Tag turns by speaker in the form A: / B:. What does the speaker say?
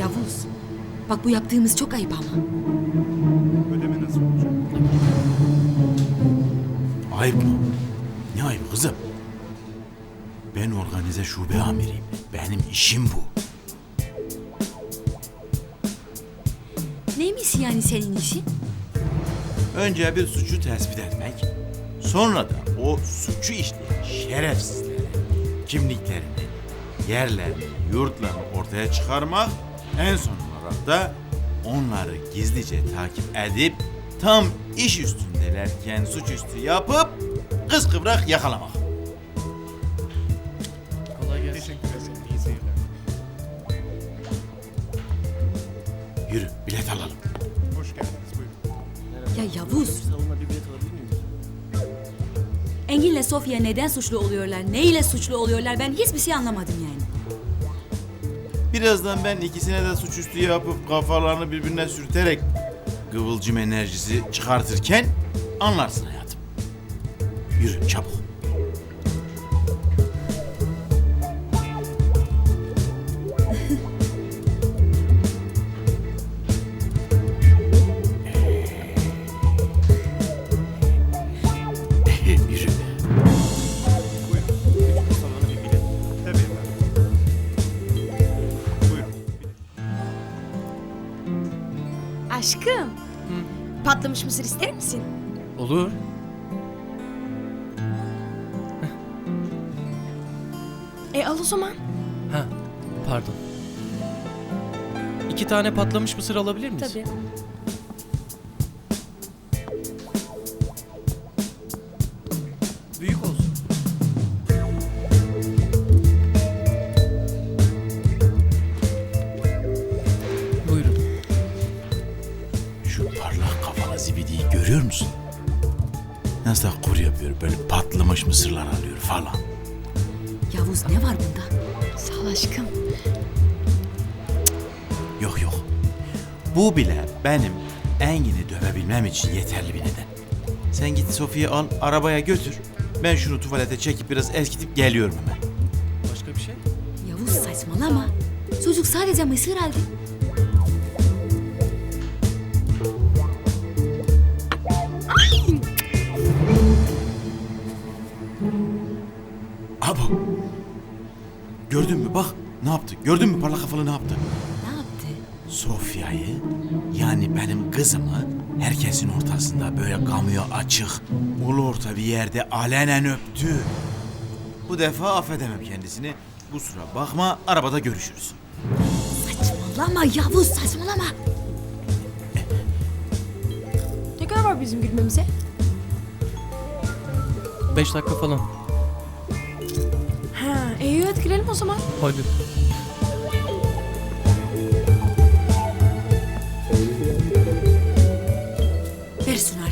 A: Yavuz. Bak bu yaptığımız çok ayıp ama.
B: Ödeme nasıl olacak?
C: Ayıp mı? Ne ayıp kızım? Ben organize şube amiriyim. Benim işim bu.
A: Neymiş yani senin işin?
C: Önce bir suçu tespit etmek, sonra da o suçu işleyen şerefsizleri, kimliklerini, yerlerini, yurtlarını ortaya çıkarmak, en son olarak da onları gizlice takip edip tam iş üstündelerken suçüstü yapıp kıskıvrak yakalamak.
D: Kolay gelsin.
B: Teşekkür ederim. İyi seyirler.
C: Yürü bilet alalım.
B: Hoş geldiniz. Buyurun.
A: Ya Yavuz.
D: Salonuna bir bilet alabilir miyim?
A: Engin'le Sofya neden suçlu oluyorlar? Ne ile suçlu oluyorlar? Ben hiçbir şey anlamadım yani.
C: Birazdan ben ikisine de suçüstü yapıp kafalarını birbirine sürterek kıvılcım enerjisi çıkartırken anlarsın hayatım. Yürü çabuk.
E: Aşkım. Patlamış mısır ister misin?
D: Olur.
E: E al o zaman.
D: Ha, pardon. İki tane patlamış mısır alabilir miyiz?
E: Tabii.
C: Şu parlak kafalı zibidiyi görüyor musun? Nasıl da kur yapıyor böyle patlamış mısırlar alıyor falan.
A: Yavuz ne var bunda?
E: Sağ ol aşkım.
C: Yok yok. Bu bile benim Engin'i dövebilmem için yeterli bir neden. Sen git Sofya'yı al arabaya götür. Ben şunu tuvalete çekip biraz eskitip geliyorum hemen.
D: Başka bir şey?
A: Yavuz saçmalama. Çocuk sadece mısır aldı.
C: Gördün mü bak ne yaptı? Gördün mü parlak kafalı ne yaptı?
A: Ne yaptı?
C: Sofya'yı yani benim kızımı herkesin ortasında böyle kamuya açık ulu orta bir yerde alenen öptü. Bu defa affedemem kendisini. Kusura bakma arabada görüşürüz.
A: Saçmalama Yavuz saçmalama.
E: Ne kadar var bizim gülmemize?
D: Beş dakika falan.
E: E'yi etkileyelim o zaman.
D: Hadi. Verirsin artık.